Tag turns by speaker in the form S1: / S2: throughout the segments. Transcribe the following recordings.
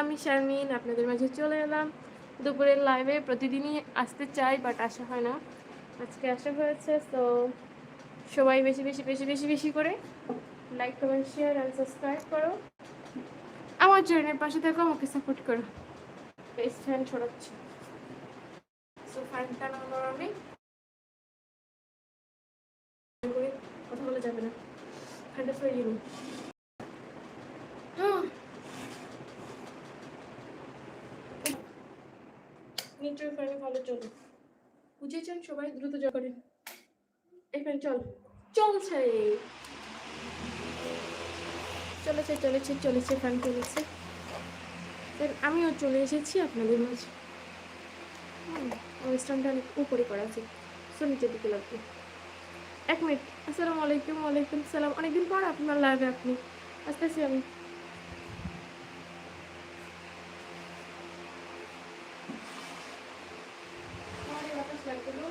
S1: আমি শারমিন, আপনাদের মাঝে চলে এলাম। দুপুরের লাইভে প্রতিদিনই আসতে চাই বাট আসা হয় না। আজকে আসা হয়েছে তো সবাই বেশি বেশি বেশি বেশি বেশি করে like comment share and subscribe করো। আমার চ্যানেলের পাশে থেকো, আমাকে সাপোর্ট করো। বেস্ট ফ্যান ছড়াচ্ছি। সো নাম্বার কথা বলা যাবে না। ফ্যানটা সরিয়ে নিশ্চয়ই ফ্যানে ভালো চলো। বুঝেছেন সবাই, দ্রুত যা করেন এখানে চল। চলছে। চলেছে চলেছে চলেছে ফ্যান চলেছে। আমিও চলে এসেছি আপনাদের মাঝে। স্ট্যান্ডটা অনেক উপরে করা আছে। সো দিকে লাগবে। এক মিনিট। আসসালামু আলাইকুম, ওয়ালাইকুম সালাম। অনেকদিন পর আপনার লাইভে আপনি। আসতেছি আমি আমারে বাতাস লাগবে গো।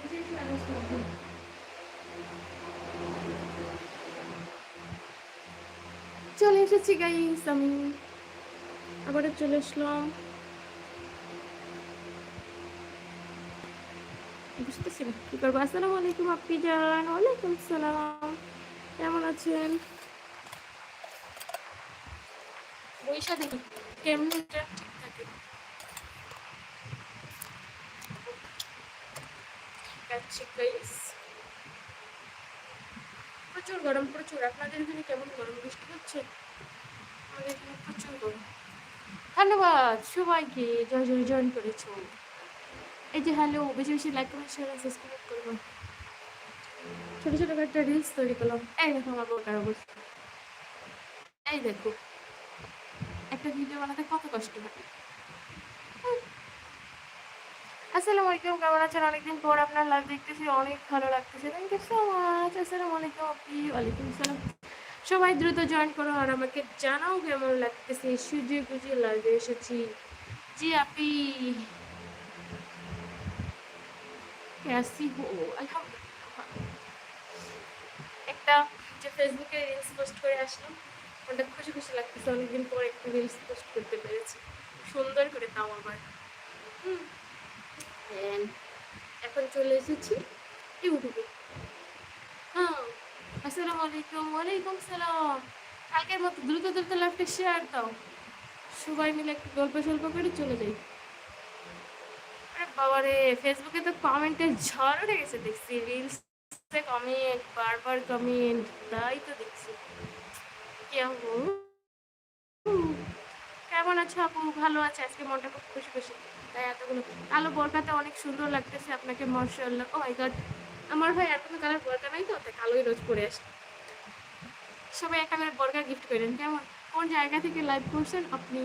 S1: বুঝেছি বাতাস লাগবে। চলে এসেছি গাইস আমি আবারও চলে আসলাম। বুঝতেছি না, কি করব? আসসালামু আলাইকুম, আপনি জান? ওয়ালাইকুম সালাম। কেমন আছেন? বৈশা দেখি, কেমন প্রচুর গরম, প্রচুর। আপনাদের এখানে কেমন গরম, বৃষ্টি হচ্ছে? ধন্যবাদ, সবাইকে জয় জয় জয়েন করেছ এই যে হ্যালো বেশি বেশি লাইক শেয়ার সাবস্ক্রাইব ছোট ছোট একটা রিলস তৈরি করলাম। এই দেখো আমার অবস্থা। এই দেখো। একটা ভিডিও বানাতে কত কষ্ট হয়। আসসালামু আলাইকুম, কেমন আছেন? অনেকদিন পর আপনার লাইভ দেখতেছি, অনেক ভালো লাগতেছে। থ্যাংক ইউ সো মাচ আসসালামু আলাইকুম, আপনি ওয়ালাইকুম আসসালাম। সবাই দ্রুত জয়েন করো আর আমাকে জানাও কেমন লাগতেছে। সুজি গুজি লাইভে এসেছি। জি আপি ক্যাসি হো একটা যে ফেসবুকে রিলস পোস্ট করে আসলাম, ওটা খুশি খুশি লাগতেছে, অনেকদিন পর একটু রিলস পোস্ট করতে পেরেছি। সুন্দর করে তাও আবার। হুম। এখন চলে এসেছি ইউটিউবে। হ্যাঁ। সবাই মিলে একটু চলে ফেসবুকে তো কমেন্টের ঝড় দেখছি। কমেন্ট কমেন্ট তাই তো দেখছি। কে হো কেমন আছো আপু? ভালো আছে? আজকে মনটা খুব খুশি খুশি। তাই এতগুলো কালো বোরকাতে অনেক সুন্দর লাগতেছে আপনাকে মার্শাল্লাহ ও মাই গড আমার ভাই এত কালার বোরকা নাই তো, তাই কালোই রোজ পরে আসে। সবাই এক কালার বোরকা গিফট করেন, কেমন? কোন জায়গা থেকে লাইভ করছেন আপনি?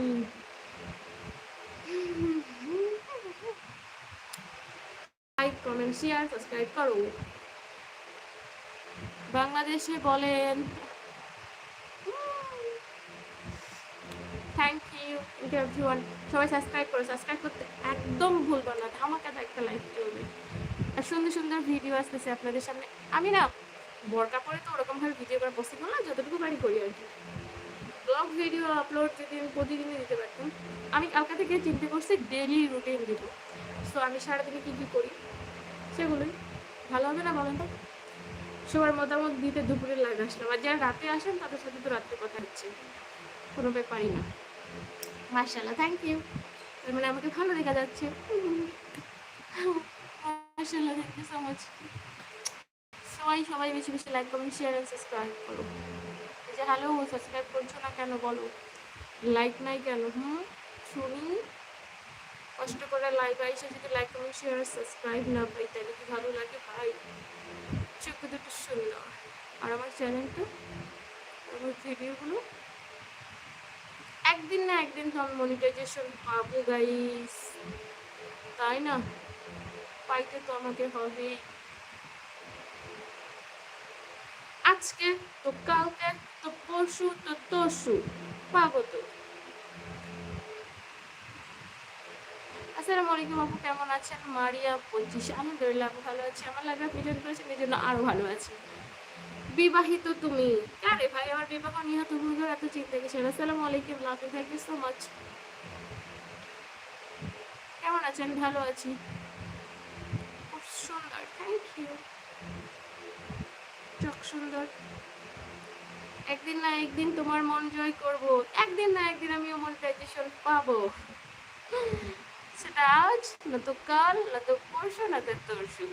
S1: লাইক কমেন্ট শেয়ার সাবস্ক্রাইব করো। বাংলাদেশে বলেন। থ্যাংক ইউ এভরিওয়ান সবাই সাবস্ক্রাইব করো সাবস্ক্রাইব করতে একদম ভুলবো না ধামাকাতে একটা লাইক চলবে। আর সুন্দর সুন্দর ভিডিও আসতেছে আপনাদের সামনে। আমি না, বরকা পরে তো ওরকমভাবে ভিডিও করা পসিবল না, যতটুকু বাড়ি করি আর কি। ব্লগ ভিডিও আপলোড যদি আমি প্রতিদিনই দিতে পারতাম, আমি কালকা থেকে চিন্তা করছি ডেলি রুটিন দিব। সো আমি সারাদিনে কী কী করি, সেগুলোই। ভালো হবে না বলেন তো? সবার মতামত দিতে দুপুরে লাইভ আসলাম। আর যারা রাতে আসেন, তাদের সাথে তো রাত্রে কথা হচ্ছে। কোনো ব্যাপারই না। মার্শাল্লাহ থ্যাংক ইউ তার মানে আমাকে ভালো দেখা যাচ্ছে। মার্শাল্লাহ থ্যাংক ইউ সো মাচ সবাই সবাই বেশি বেশি like comment share and subscribe করো যে হ্যালো সাবস্ক্রাইব করছ না কেন বলো? লাইক নাই কেন? হুম? শুনি? কষ্ট করে লাইভ আইসে যদি লাইক কমেন্ট শেয়ার সাবস্ক্রাইব না পাই, তাহলে কি ভালো লাগে ভাই? চোখ দুটো সুন্দর আর আমার চ্যানেলটা আমার ভিডিওগুলো একদিন না একদিন তো আমি মনিটাইজেশন পাবো গাইস তাই না? পাইতে তো আমাকে হবে আজকে তো কালকে, তো পরশু, তো তরশু, পাবো তো। আসসালামু আলাইকুম আপু, কেমন আছেন? মারিয়া পঁচিশ ভালো আছি। আমার লাইফে আপনি জয়েন করেছেন, এই জন্য আরও ভালো আছি। বিবাহিত তুমি? আরে ভাই, আমার বিবাহ নিয়ে তুমি এত চিন্তা না আসসালামু আলাইকুম লাফি থ্যাংক ইউ সো মাচ কেমন আছেন? ভালো আছি। থ্যাংক ইউ চোখ সুন্দর। একদিন না একদিন তোমার মন জয় করব। একদিন না একদিন মনিটাইজেশন সেটা আজ, না তো কাল, না তো পরশু, না তো তরশু।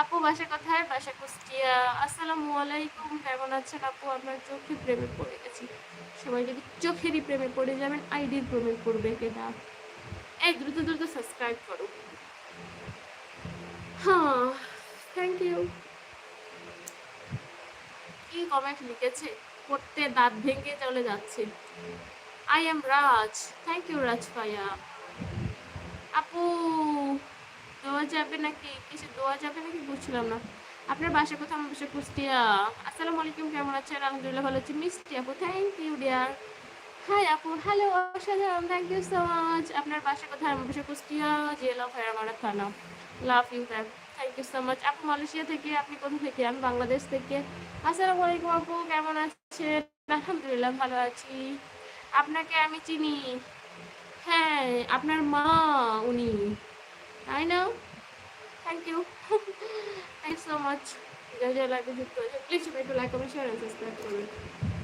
S1: আপু, বাসা কোথায়? বাসা কুষ্টিয়া। আসসালামু আলাইকুম। কেমন আছেন আপু? আপনার চোখে প্রেমে পড়ে গেছি। সবাই যদি চোখেরই প্রেমে পড়ে যাবেন, আইডির প্রেমে পড়বে কেটা এই দ্রুত দ্রুত সাবস্ক্রাইব করো। থ্যাংক ইউ কি কমেন্ট লিখেছে পড়তে দাঁত ভেঙে চলে যাচ্ছে। I am Raj thank you Raj ভাইয়া। আপু, দেওয়া যাবে নাকি? কিছু দেওয়া যাবে নাকি? বুঝছিলাম না। আপনার বাসা কোথাও আমার বাসা কুষ্টিয়া আসসালামু আলাইকুম, কেমন আছেন? আলহামদুলিল্লাহ ভালো আছি। মিষ্টি আপু থ্যাংক ইউ ডিয়ার হাই আপু হ্যালো অসাধারণ থ্যাংক ইউ সো মাচ আপনার বাসা কোথায় আমার বাসা কুষ্টিয়া জেলা ফায়ারমারা থানা। Love you ma'am thank you so much Malaysia থেকে, আপনি কোথা থেকে? আমি বাংলাদেশ থেকে। আসসালামু আলাইকুম, আপু। কেমন আছেন? আলহামদুলিল্লাহ, ভালো আছি। আপনাকে আমি চিনি। হ্যাঁ আপনার মা, উনি। তাই না? Thank you thank you so much যারা যারা লাইভে যুক্ত হয়েছে প্লিজ একটু লাইক কমেন্ট শেয়ার সাবস্ক্রাইব করবেন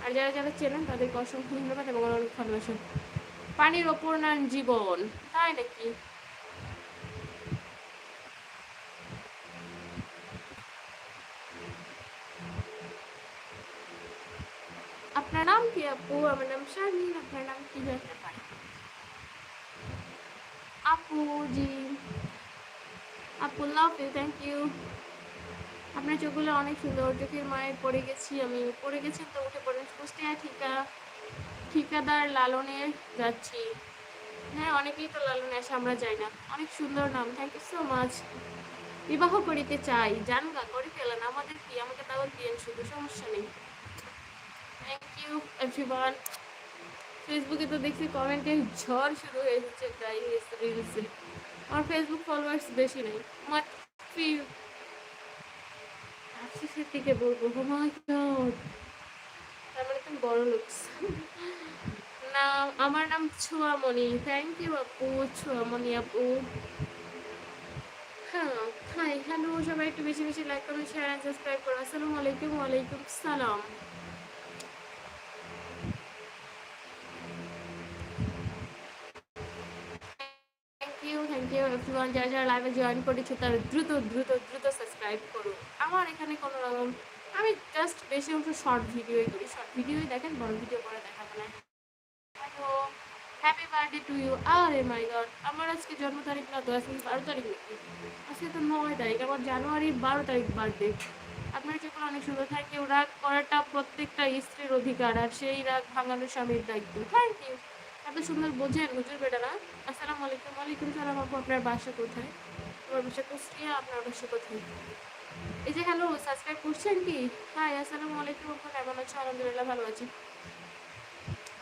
S1: আর যারা যারা চেনেন, তাদেরকে অসংখ্য ধন্যবাদ এবং অনেক ভালোবাসা। পানির ওপর না জীবন। তাই নাকি? আপনার নাম কি আপু আমার নাম শারমিন আপনার নাম কি জানতে পারি আপু জি আপু লাভ ইউ থ্যাংক ইউ আপনার চোখগুলো অনেক সুন্দর চোখের মায়ের পড়ে গেছি আমি পড়ে গেছি তো উঠে পড়েন কুষ্টিয়া ঠিকা ঠিকাদার লালনে যাচ্ছি হ্যাঁ অনেকেই তো লালনে আসে আমরা যাই না অনেক সুন্দর নাম থ্যাংক ইউ সো মাচ বিবাহ করিতে চাই জানগা করে ফেলেন আমাদের কি আমাকে তাও দিয়েন শুধু সমস্যা নেই থ্যাংক ইউ এভরিওয়ান ফেসবুকে তো দেখছি কমেন্টে ঝড় শুরু হয়ে যাচ্ছে গাইস রিলসে আমার ফেসবুক ফলোয়ার্স বেশি নেই। দিকে বলব। মানে তুমি বড় লুকস না, আমার নাম ছোয়ামণি। থ্যাংক ইউ আপু, ছোয়ামণি আপু। হ্যাঁ হাই হ্যালো সবাই একটু বেশি বেশি লাইক কমেন্ট শেয়ার সাবস্ক্রাইব করো। আসসালামু আলাইকুম, ওয়ালাইকুম সালাম থ্যাংক ইউ এভরিওয়ান যারা যারা লাইভে জয়েন করেছ, তারা দ্রুত দ্রুত দ্রুত সাবস্ক্রাইব করুন আমার এখানে কোনো রকম আমি জাস্ট বেশি অংশ শর্ট ভিডিওই করি। শর্ট ভিডিওই দেখেন, বড় ভিডিও করে দেখাবো না। হ্যাপি বার্থডে টু ইউ আরে মাই গড আমার আজকে জন্ম তারিখ না তো আজকে বারো তারিখ আজকে তো নয় তারিখ, আমার জানুয়ারির বারো তারিখ বার্থডে আপনার যেগুলো অনেক সুন্দর। থ্যাংক ইউ রাগ করাটা প্রত্যেকটা স্ত্রীর অধিকার, আর সেই রাগ ভাঙানো স্বামীর দায়িত্ব। থ্যাংক ইউ এত সুন্দর বোঝেন হুজুর বেটা না আসসালামু আলাইকুম। ওয়ালাইকুম সালাম আপু, আপনার বাসা কোথায়? আমার বাসা কুষ্টিয়া, আপনার বাসা কোথায়? এই যে হ্যালো সাবস্ক্রাইব করছেন কি? হাই আসসালামু আলাইকুম আপু, কেমন আছো আলহামদুলিল্লাহ ভালো আছি।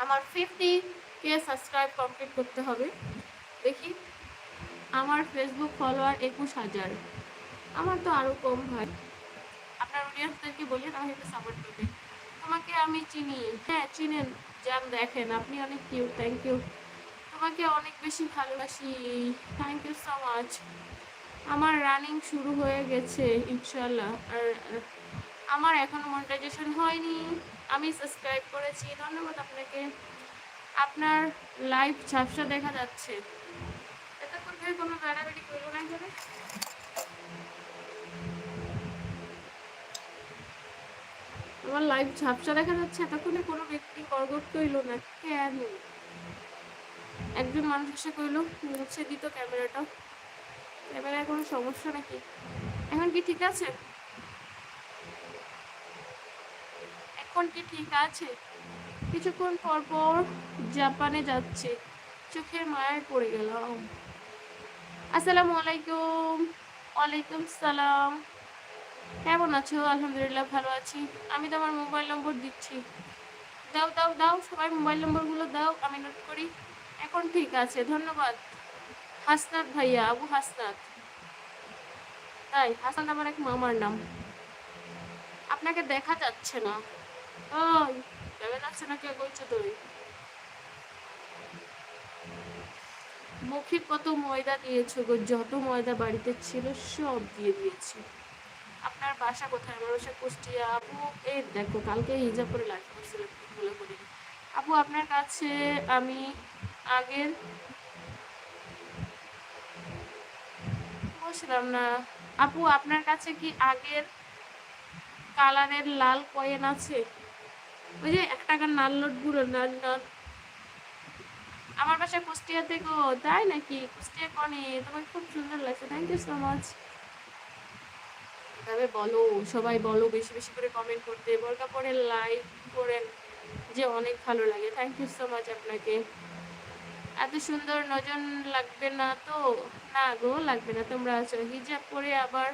S1: আমার ফিফটি কে সাবস্ক্রাইব কমপ্লিট করতে হবে। দেখি, আমার ফেসবুক ফলোয়ার একুশ হাজার। আমার তো আরও কম ভাই আপনার অডিয়েন্সদেরকে বলি আমাকে একটু সাপোর্ট করবে। তোমাকে আমি চিনি। হ্যাঁ চিনেন। যান দেখেন, আপনি অনেক কিউট থ্যাংক ইউ আমাকে অনেক বেশি ভালোবাসি থ্যাংক ইউ সো মাচ আমার রানিং শুরু হয়ে গেছে ইনশাল্লাহ আর, আমার এখনও মনিটাইজেশন হয়নি। আমি সাবস্ক্রাইব করেছি, ধন্যবাদ আপনাকে। আপনার লাইভ ঝাপসা দেখা যাচ্ছে। এতক্ষণ ধরে কোনো বেড়াবেড়ি করব না এখানে? আমার লাইভ ঝাপসা দেখা যাচ্ছে, এতক্ষণে কোনো ব্যক্তি করগট কইল না কেন একজন মানুষ এসে কইল, মুছে দিত ক্যামেরাটা। ক্যামেরায় কোনো সমস্যা নাকি? এখন কি ঠিক আছে? এখন কি ঠিক আছে? কিছুক্ষণ পর পর জাপানে যাচ্ছে, চোখের মায়ায় পড়ে গেলাম। আসসালামু আলাইকুম। ওয়ালাইকুম সালাম। কেমন আছো? আলহামদুলিল্লাহ ভালো আছি। আমি তো আমার মোবাইল নম্বর দিচ্ছি। দাও দাও দাও, সবাই মোবাইল নম্বরগুলো দাও, আমি নোট করি। এখন ঠিক আছে, ধন্যবাদ। হাসনাত ভাইয়া, আবু হাসনাত। তাই হাসান আমার এক মামার নাম। আপনাকে দেখা যাচ্ছে না। ওই, দেখা যাচ্ছে না, কে বলছো তুই মুখে কত ময়দা দিয়েছ গো, যত ময়দা বাড়িতে ছিল সব দিয়ে দিয়েছি। আপনার বাসা কোথায়? আমার বাসা কুষ্টিয়া। আপু, এই দেখো, কালকে হিজাব করে লাইভ করছিলাম আপু, আপনার কাছে আমি আগের বুঝলাম না। আপু, আপনার কাছে কি আগের কালারের লাল কয়েন আছে? ওই যে এক টাকার নাল নোটগুলো নাল নোট। আমার বাসায় কুষ্টিয়া গো তাই নাকি? কুষ্টিয়া কনে, তোমাকে খুব সুন্দর লাগছে। থ্যাংক ইউ সো মাচ তবে বলো? সবাই বলো, বেশি বেশি করে কমেন্ট করতে। বোরকা পরে লাইক করেন যে অনেক ভালো লাগে। থ্যাংক ইউ সো মাচ আপনাকে। এত সুন্দর নজন লাগবে না তো? না গো, লাগবে না। তোমরা আছো। হিজাব পরে আবার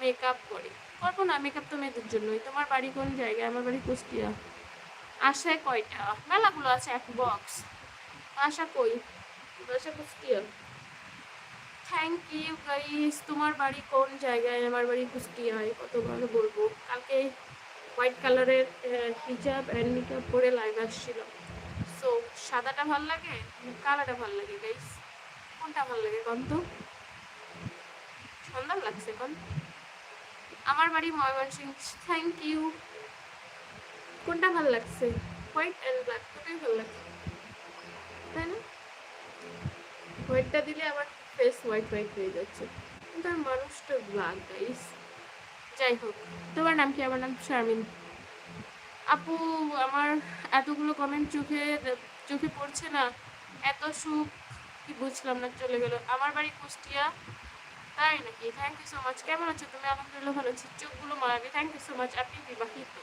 S1: মেকআপ করে করব না মেকআপ তো মেয়েদের জন্যই। তোমার বাড়ি কোন জায়গায়? আমার বাড়ি কুষ্টিয়া। আশায় কয়টা? মেলাগুলো আছে এক বক্স আশা কই? বাসা কুষ্টিয়া। থ্যাংক ইউ গাইস তোমার বাড়ি কোন জায়গায়? আমার বাড়ি কুষ্টিয়ায়। ভালো বলব। কালকে হোয়াইট কালারের হিজাব অ্যান্ড মেকআপ পরে লাইভ আসছিল। সো সাদাটা ভালো লাগে? কালারটা ভালো লাগে গাইস কোনটা ভালো লাগে কন তো সুন্দর লাগছে কন আমার বাড়ি ময়মনসিং থ্যাংক ইউ কোনটা ভালো লাগছে? হোয়াইট অ্যান্ড ব্ল্যাক দুটোই ভালো লাগছে তাই না? হোয়াইটটা দিলে আবার ফেস হোয়াইট হোয়াইট হয়ে যাচ্ছে। কিন্তু আর মানুষটা ব্ল্যাক গাইস যাই হোক, তোমার নাম কি? আমার নাম শারমিন। আপু, আমার এতগুলো কমেন্ট চোখে চোখে পড়ছে না। এত সুখ, কি বুঝলাম না, চলে গেল। আমার বাড়ি কুষ্টিয়া। তাই নাকি? থ্যাংক ইউ সো মাচ কেমন আছো তুমি? আলহামদুলিল্লাহ ভালো আছি। চোখগুলো মারাবি থ্যাংক ইউ সো মাচ আপনি বিবাহিত।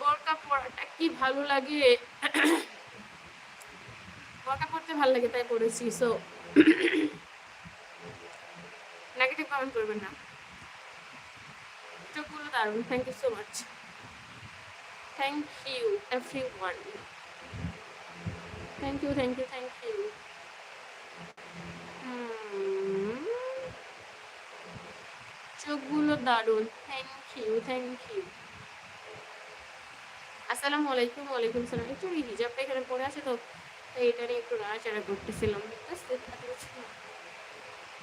S1: বোরকা পরাটা কি ভালো লাগে? বোরকা পড়তে ভালো লাগে, তাই পড়েছি সো নেগেটিভ কমেন্ট করবেন না। চোখগুলো দারুণ। Thank you so much thank you everyone thank you thank you thank you চোখগুলো দারুণ। থ্যাংক ইউ থ্যাংক ইউ আসসালামু আলাইকুম, ওয়ালাইকুম সালাম। একটু হিজাবটা এখানে পড়ে আছে তো। তাই এটা নিয়ে একটু নাড়াচাড়া করতেছিলাম।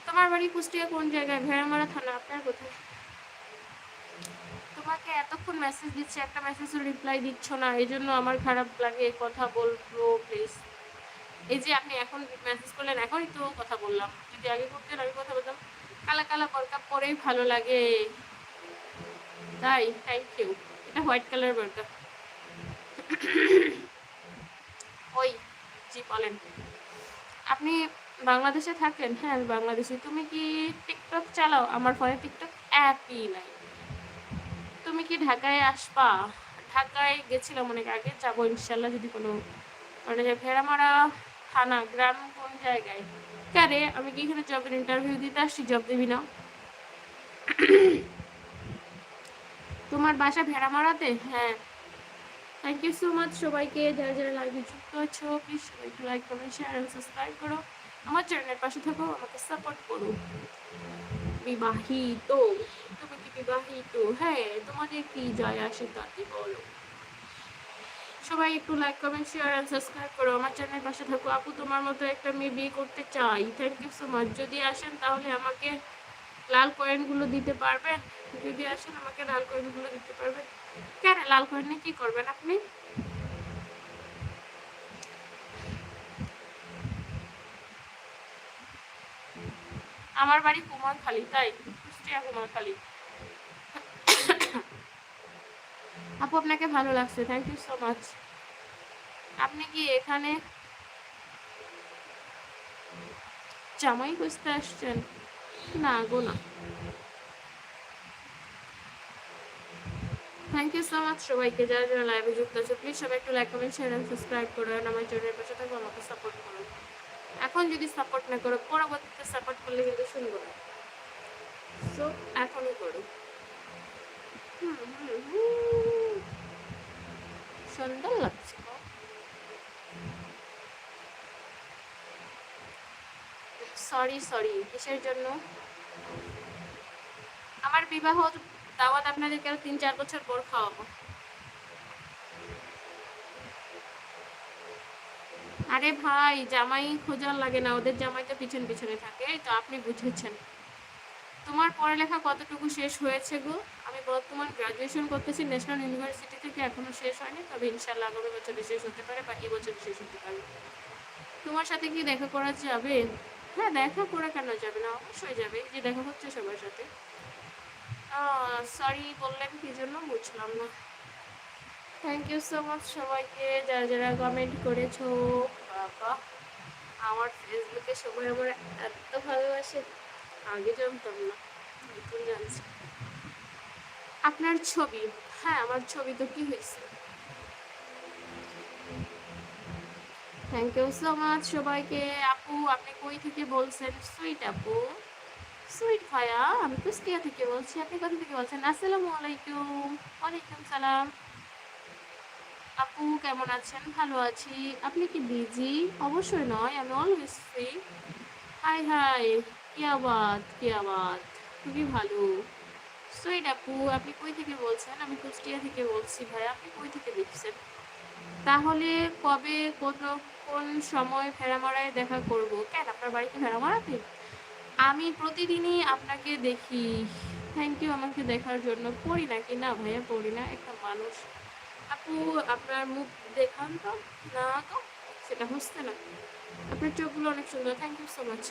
S1: তোমার বাড়ি কুষ্টিয়া কোন জায়গায়? ভেড়ামারা থানা, আপনার কোথায়? তোমাকে এতক্ষণ মেসেজ দিচ্ছে, একটা মেসেজের রিপ্লাই দিচ্ছ না, এই জন্য আমার খারাপ লাগে, কথা বলব প্লিজ এই যে আপনি এখন মেসেজ করলেন, এখনই তো কথা বললাম। যদি আগে করতেন, আমি কথা বলতাম। কালা কালা বরকাপ পরেই ভালো লাগে। তাই থ্যাংক ইউ এটা হোয়াইট কালার বরকাপ। ওই। জি, বলেন। আপনি বাংলাদেশে থাকেন হ্যাঁ আমি বাংলাদেশে। তুমি কি টিকটক চালাও? আমার ফোনে টিকটক অ্যাপই নাই। তুমি কি ঢাকায় আসবা? ঢাকায় গেছিলাম অনেক আগে, যাব ইনশাল্লাহ যদি কোনো মানে যে ভেড়ামারা থানা, গ্রাম কোন জায়গায়। কারে, আমি কি এখানে জবের ইন্টারভিউ দিতে আসছি? জব দিবি না। তোমার বাসা ভেড়ামারাতে? হ্যাঁ। থ্যাংক ইউ সো মাচ সবাইকে। যারা যারা লাইভে যুক্ত আছো প্লিজ সবাই একটু লাইক কমেন্ট শেয়ার এবং সাবস্ক্রাইব করো। আমার চ্যানেলের পাশে থাকো, আমাকে সাপোর্ট করো। বিবাহিত। তুমি কি বিবাহিত? হ্যাঁ তোমাদের কি যায় আসে তাতে বলো? সবাই একটু লাইক কমেন্ট শেয়ার আর সাবস্ক্রাইব করো। আমার চ্যানেলের পাশে থাকো। আপু, তোমার মতো একটা মেয়ে বিয়ে করতে চাই। থ্যাংক ইউ সো মাচ যদি আসেন, তাহলে আমাকে লাল কয়েনগুলো দিতে পারবেন। যদি আসেন, আমাকে লাল কয়েনগুলো দিতে পারবেন। কেন লাল কয়েনে কি করবেন আপনি? আমার বাড়ি কুমারখালী, তাই কুষ্টিয়া কুমারখালী। আপু, আপনাকে ভালো লাগছে থ্যাংক ইউ সো মাচ আপনি কি এখানে জামাই খুঁজতে আসছেন? না, গো না। থ্যাংক ইউ সো মাচ সবাইকে। যারা যারা লাইভে যুক্ত আছে প্লিজ সবাই একটু লাইক কমেন্ট শেয়ার এবং সাবস্ক্রাইব করো আর আমার চ্যানেলের পাশে থাকো, আমাকে সাপোর্ট করুন এখন যদি সাপোর্ট না করো, পরবর্তীতে সাপোর্ট করলে কিন্তু শুনব না। সো এখনই করো। সুন্দর লাগছে। সরি সরি কিসের জন্য? আমার বিবাহ দাওয়াত আপনাদেরকে আরও তিন চার বছর পর খাওয়াবো। আরে ভাই, জামাই খোঁজার লাগে না, ওদের জামাই তো পিছন পিছনে থাকে তো আপনি বুঝেছেন। তোমার পড়ালেখা কতটুকু শেষ হয়েছে গো? আমি বর্তমান গ্রাজুয়েশন করতেছি ন্যাশনাল ইউনিভার্সিটি থেকে এখনও শেষ হয়নি, তবে ইনশাল্লাহ আগামী বছরে শেষ হতে পারে, বা বছরে শেষ হতে পারে। তোমার সাথে কি দেখা করা যাবে? হ্যাঁ দেখা করা কেন যাবে না? অবশ্যই যাবে যে দেখা হচ্ছে সবার সাথে। সরি বললেন, কি জন্য বুঝলাম না। থ্যাংক ইউ সো মাচ সবাইকে, যারা যারা কমেন্ট করেছ, বাবা, আমার ফেসবুকে সবাই আমার এত ভালোবাসে, আগে জানতাম না, এখন জানছি। আপনার ছবি হ্যাঁ আমার ছবি তো কি হয়েছে? থ্যাংক ইউ সো মাচ সবাইকে। আপু, আপনি কই থেকে বলছেন? সুইট আপু। সুইট ভাইয়া আমি কুষ্টিয়া থেকে বলছি, আপনি কোথা থেকে বলছেন? আসসালামু আলাইকুম। ওয়ালাইকুম সালাম। আপু, কেমন আছেন? ভালো আছি। আপনি কি বিজি? অবশ্যই নয়, আমি অলওয়েজ ফ্রি হাই হাই, কি আবাদ আবাদ। খুবই ভালো। সুইট আপু, আপনি কই থেকে বলছেন? আমি কুষ্টিয়া থেকে বলছি ভাই, আপনি কই থেকে দেখছেন? তাহলে কবে, কোন কোন সময় ভেড়ামারায় দেখা করব? কেন? আপনার বাড়িতে ভেড়ামারাতে আমি প্রতিদিনই আপনাকে দেখি। থ্যাংক ইউ আমাকে দেখার জন্য। পড়ি না কি? না ভাইয়া, পড়ি না। একটা মানুষ। আপু, আপনার মুখ দেখান তো। না তো? সেটা হচ্ছে না। আপনার চোখগুলো অনেক সুন্দর। থ্যাংক ইউ সো মাচ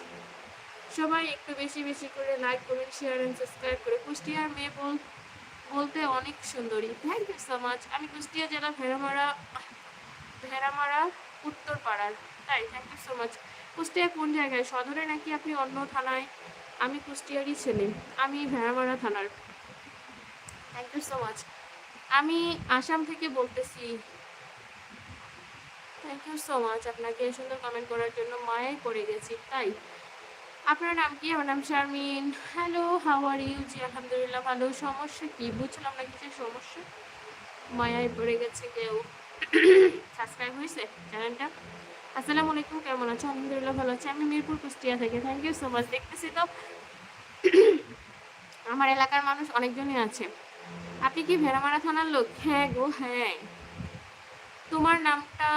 S1: সবাই একটু বেশি বেশি করে লাইক করুন শেয়ার অ্যান্ড সাবস্ক্রাইব করে কুষ্টিয়ার মেয়ে বল, বলতে অনেক সুন্দরী। থ্যাংক ইউ সো মাচ আমি কুষ্টিয়া জেলা ভেড়ামারা ভেড়ামারা উত্তর পাড়ার তাই thank you so much Kushtia কোন জায়গায়? সদরে নাকি আপনি অন্য থানায়? আমি কুষ্টিয়ারই ছেলে। আমি ভেড়ামারা থানার। থ্যাংক ইউ সো মাচ আমি আসাম থেকে বলতেছি। থ্যাংক ইউ সো মাচ আপনাকে সুন্দর কমেন্ট করার জন্য। মায়াই পড়ে গেছি, তাই। আপনার নাম কি? আমার নাম Sharmin. Hello how are you জি, আলহামদুলিল্লাহ ভালো। সমস্যা কি? বুঝলাম না কিছু সমস্যা। মায়ায় পড়ে গেছে কেউ। সাবস্ক্রাইব হয়েছে চ্যানেলটা আসসালামু আলাইকুম, কেমন আছো? আলহামদুলিল্লাহ ভালো আছি। আমি মিরপুর কুষ্টিয়া থেকে। থ্যাংক ইউ সো মাচ দেখতেছি তো আমার এলাকার মানুষ অনেকজনই আছে। আপনি কি ভেড়ামারা থানার লোক? হ্যাঁ গো হ্যাঁ। তোমার নামটা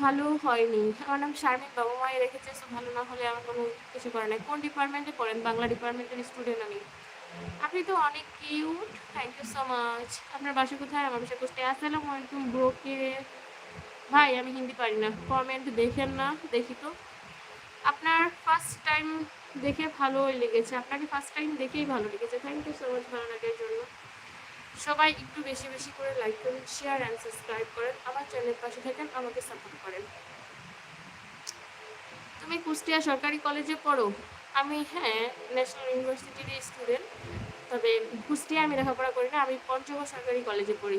S1: ভালো হয়নি। আমার নাম শারমিন, বাবা মায়ে রেখেছে সো ভালো না হলে আমার কোনো কিছু করে নাই। কোন ডিপার্টমেন্টে পড়েন? বাংলা ডিপার্টমেন্টের স্টুডেন্ট আমি। আপনি তো অনেক cute thank you so much আপনার বাসা কোথায়? আমার বাসা কুষ্টিয়া। আসসালামু আলাইকুম ব্রোকে ভাই, আমি হিন্দি পারি না। কমেন্ট দেখেন না, দেখি তো। আপনার ফার্স্ট টাইম দেখে ভালোই লেগেছে। আপনাকে ফার্স্ট টাইম দেখেই ভালো লেগেছে। থ্যাংক ইউ সো মাচ ভালো লাগার জন্য। সবাই একটু বেশি বেশি করে লাইক করুন শেয়ার অ্যান্ড সাবস্ক্রাইব করেন, আমার চ্যানেলের পাশে থাকেন, আমাকে সাপোর্ট করেন। তুমি কুষ্টিয়া সরকারি কলেজে পড়ো? আমি হ্যাঁ ন্যাশনাল ইউনিভার্সিটির স্টুডেন্ট তবে কুষ্টিয়া আমি লেখাপড়া করি না, আমি পঞ্চগড় সরকারি কলেজে পড়ি।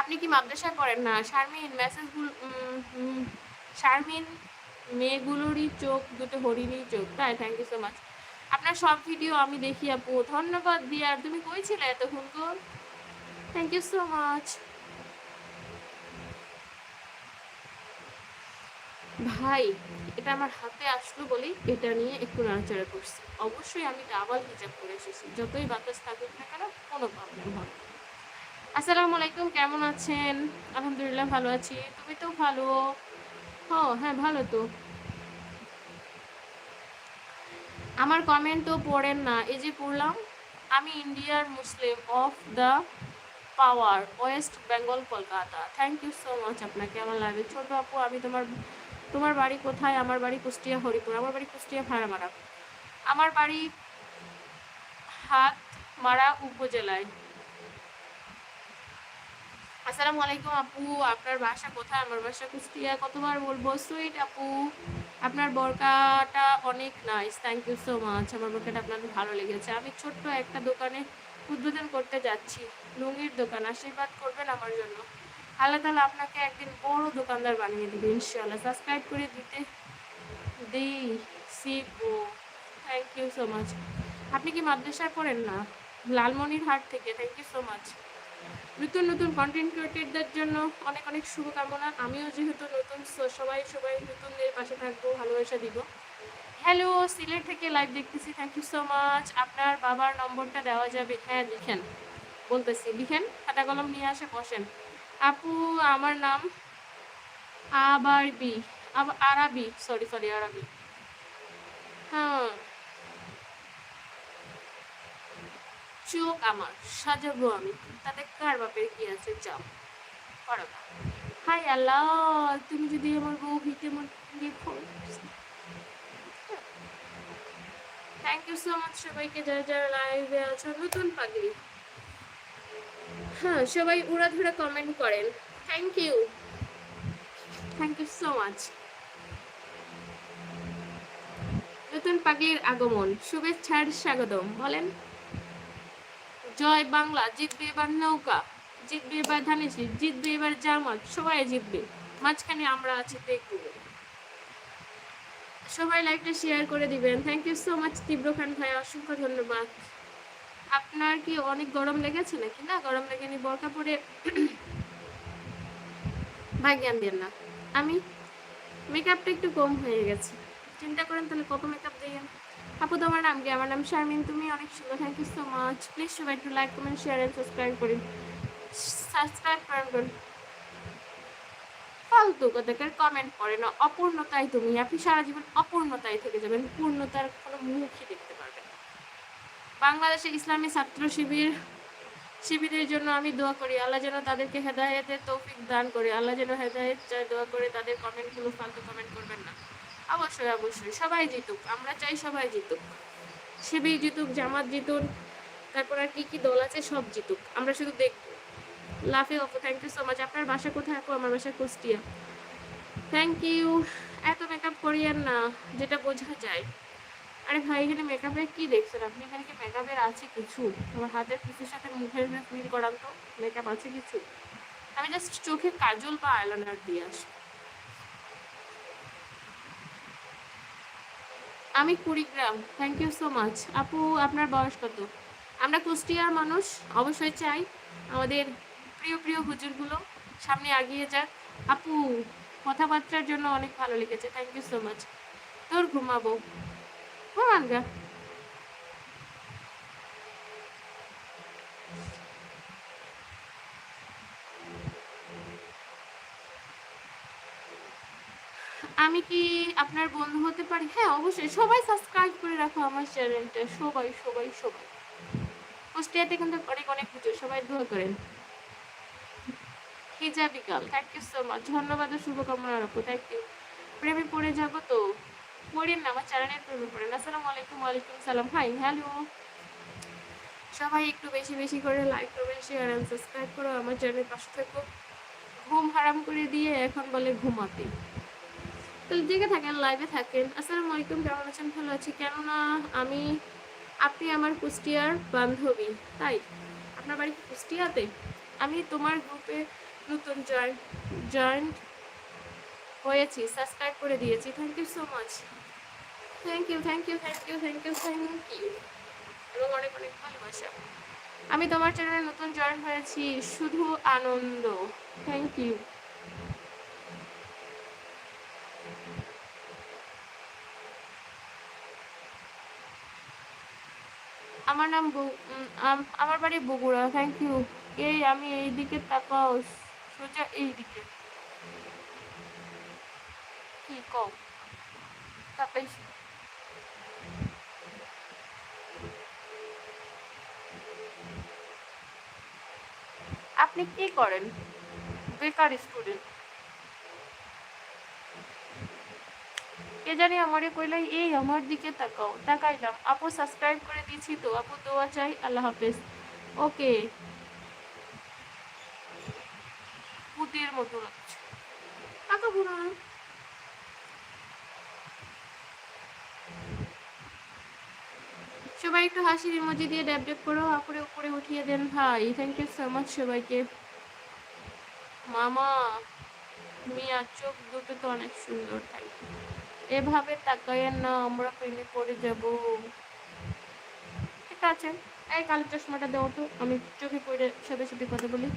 S1: আপনি কি মাদ্রাসায় পড়েন? না, শারমিন, মেসেজগুলো শারমিন, মেয়েগুলোরই চোখ, দুটো হরিণই চোখ। তাই থ্যাংক ইউ সো মাচ আপনার সব ভিডিও আমি দেখি, আপু। ধন্যবাদ দিয়ার তুমি কই ছিলে এতক্ষণ গো থ্যাংক ইউ সো মাচ ভাই, এটা আমার হাতে আসলো বলেই এটা নিয়ে একটু নাড়াচাড়া করছি। অবশ্যই আমি ডাবল হিজাব করে এসেছি। যতই বাতাস থাকুক না কেন, কোনো প্রবলেম হবে। আসসালামু আলাইকুম, কেমন আছেন? আলহামদুলিল্লাহ ভালো আছি। তুমি তো ভালো? ও হ্যাঁ ভালো তো। আমার কমেন্ট তো পড়েন না। এই যে পড়লাম, আমি ইন্ডিয়ার মুসলিম of the power West Bengal Kolkata thank you so much আপনাকে, আমার লাগে ছোট আপু, আমি তোমার তোমার বাড়ি কোথায়? আমার বাড়ি কুষ্টিয়া, হরিপুর। আমার বাড়ি কুষ্টিয়া, ভাড়ামারা। আমার বাড়ি হাত মারা উপজেলায়। আসসালামু আলাইকুম আপু, আপনার বাসা কোথায়? আমার বাসা কুষ্টিয়া। কতবার বলব, সুইট আপু, আপনার বরকাটা অনেক nice thank you so much আমার বরকাটা আপনাদের ভালো লেগেছে। আমি ছোট্ট একটা দোকানে উদ্বোধন করতে যাচ্ছি, লুঙ্গির দোকান। আশীর্বাদ করবেন আমার জন্য। আল্লাহ তাহলে আপনাকে একদিন বড় দোকানদার বানিয়ে দিবে ইনশাল্লাহ সাবস্ক্রাইব করে দিতে দিই সিপো থ্যাংক ইউ সো মাচ আপনি কি মাদ্রাসায় পড়েন না? লালমনির হাট থেকে। থ্যাংক ইউ সো মাচ নতুন নতুন কন্টেন্ট ক্রিয়েটরদের জন্য অনেক অনেক শুভকামনা। আমিও যেহেতু নতুন সবাই সবাই নতুনদের পাশে থাকব, ভালোবাসা দিব। হ্যালো সিলেট থেকে লাইভ দেখতেছি থ্যাংক ইউ সো মাচ আপনার বাবার নম্বরটা দেওয়া যাবে। হ্যাঁ লিখেন। বলতেছি, লিখেন, খাতা কলম নিয়ে আসে, বসেন। আপু, আমার নাম আবার বি আরাবি সরি সরি আরাবি। হ্যাঁ। চোখ আমার, সাজাবো আমি। তাতে কার বাপের কি আছে যাও করো না। হাই আল্লাহ, তুমি যদি আমার বউ দেখো থ্যাংক ইউ সো মাচ সবাইকে, যারা যারা লাইভে আছো, নতুন পাগলি। হ্যাঁ সবাই উড়াধুরা কমেন্ট করেন। Thank you thank you so much নতুন পাগলির আগমন। শুভেচ্ছার স্বাগতম। বলেন। জয় বাংলা, জিতবে এবার নৌকা, জিতবে এবার ধানেশি, জিতবে এবার জামাত সবাই জিতবে। মাঝখানে আমরা আছি দেখব সবাই লাইভটা শেয়ার করে দিবেন। থ্যাংক ইউ সো মাচ তীব্র খান ভাই, অসংখ্য ধন্যবাদ। আপনার কি অনেক গরম লেগেছে নাকি? না, গরম লেগেনি, বরকা পরে ভাই জ্ঞান দেন না। আমি মেকআপটা একটু কম হয়ে গেছে। চিন্তা করেন তাহলে কত মেকআপ দিয়ে আপু, তোমার নাম কি? আমার নাম শারমিন। তুমি অনেক সুন্দর। Thank you so much please সবাই একটু like comment share and subscribe করুন। সাবস্ক্রাইব করুন ফালতু কথাকার কমেন্ট করে না। অপূর্ণতাই তুমি। আপনি সারা জীবন অপূর্ণতায় থেকে যাবেন। পূর্ণতার কোনো মুখই দেখতে পারবেন। বাংলাদেশে ইসলামী ছাত্র শিবির, শিবিরের জন্য আমি দোয়া করি। আল্লাহ যেন তাদেরকে হেদায়েতের তৌফিক দান করে। আল্লাহ যেন হেদায়েত চায়, দোয়া করে তাদের কমেন্টগুলো ফালতু কমেন্ট করবেন না। অবশ্যই অবশ্যই। সবাই জিতুক, আমরা চাই সবাই জিতুক। শিবির জিতুক, জামাত জিতুন, তারপর আর কি কি দল আছে সব জিতুক। আমরা শুধু দেখব লাফে অপু থ্যাংক ইউ সো মাচ আপনার বাসা কোথায় আপু? আমার বাসা কুষ্টিয়া। থ্যাংক ইউ এত মেকআপ করিয়েন না, যেটা বোঝা যায়। আরে ভাই, এখানে মেকআপের কি দেখছেন আপনি? এখানে কি মেকআপের আছে কিছু? আমার হাতের পিসের সাথে মুখের ফিল করান তো মেকআপ আছে কিছু? আমি জাস্ট চোখে কাজল বা আইলাইনার দিয়ে আসি আমি Kurigram. Thank you so much আপু, আপনার বয়স কত? আমরা কুষ্টিয়ার মানুষ, অবশ্যই চাই আমাদের প্রিয় প্রিয় হুজুরগুলো সামনে আগিয়ে যাক। আপু, কথাবার্তার জন্য অনেক ভালো লেগেছে থ্যাংক ইউ সো মাচ তোর ঘুমাবো। ঘুমান গা আমি কি আপনার বন্ধু হতে পারি? হ্যাঁ অবশ্যই। সবাই সাবস্ক্রাইব করে রাখো আমার চ্যানেলটা সবাই সবাই সবাই। কুষ্টিয়াতে কিন্তু অনেক অনেক পুজো। সবাই দোয়া করেন। Hijabi girl thank you so much ধন্যবাদ ও শুভকামনা রাখো। থ্যাংক ইউ প্রেমে পড়ে যাব তো। পড়েন না, আমার চ্যানেলের প্রেমে পড়েন। আসসালামু আলাইকুম, ওয়ালাইকুম সালাম। হাই হ্যালো সবাই একটু বেশি বেশি করে লাইক করবেন শেয়ার অ্যান্ড সাবস্ক্রাইব করো। আমার চ্যানেলের পাশে থেকো। ঘুম হারাম করে দিয়ে এখন বলে ঘুমাতে। তো জেগে থাকেন লাইভে থাকেন। আসসালামু আলাইকুম, কেমন আছেন? ভালো আছি। কেননা আমি, আপনি আমার কুষ্টিয়ার বান্ধবী, তাই? আপনার বাড়ি কুষ্টিয়াতে? আমি তোমার গ্রুপে নতুন জয়েন জয়েন হয়েছি সাবস্ক্রাইব করে দিয়েছি। Thank you so much thank you thank you thank you thank you thank you এবং অনেক অনেক ভালোবাসা। আমি তোমার চ্যানেলে নতুন জয়েন হয়েছি। শুধু আনন্দ। থ্যাংক ইউ আমার নাম আমার বাড়ি বগুড়া থ্যাংক ইউ এই, আমি এই দিকে তাকাও, সোজা এই দিকে কি কও? তাকাই আপনি কি করেন? বেকার স্টুডেন্ট কে জানি আমারে কইলাই এই আমার দিকে তাকাও, তাকাইলাম। আপু সাবস্ক্রাইব করে দিয়েছি তো, আপু দোয়া চাই, আল্লাহ হাফেজ। ওকে। পুতির মতো লাগছে। সবাই একটু হাসির ইমোজি দিয়ে ড্যাব ড্যাব করো, আপুরে উপরে উঠিয়ে দেন ভাই। থ্যাংক ইউ সো মাচ সবাইকে। মামা, মিয়া, চোখ দুটো তো অনেক সুন্দর থ্যাংক ইউ এভাবে তাকাইয়েন না, আমরা প্রেমে পড়ে যাব। ঠিক আছে, এই কালো চশমাটা দেওয়া তো, আমি চোখে পড়ে সাথে সাথে কথা বলি।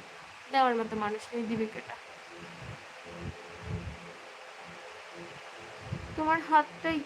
S1: দেওয়ার মতো মানুষ নেই দিবে কেটা তোমার হাতটাই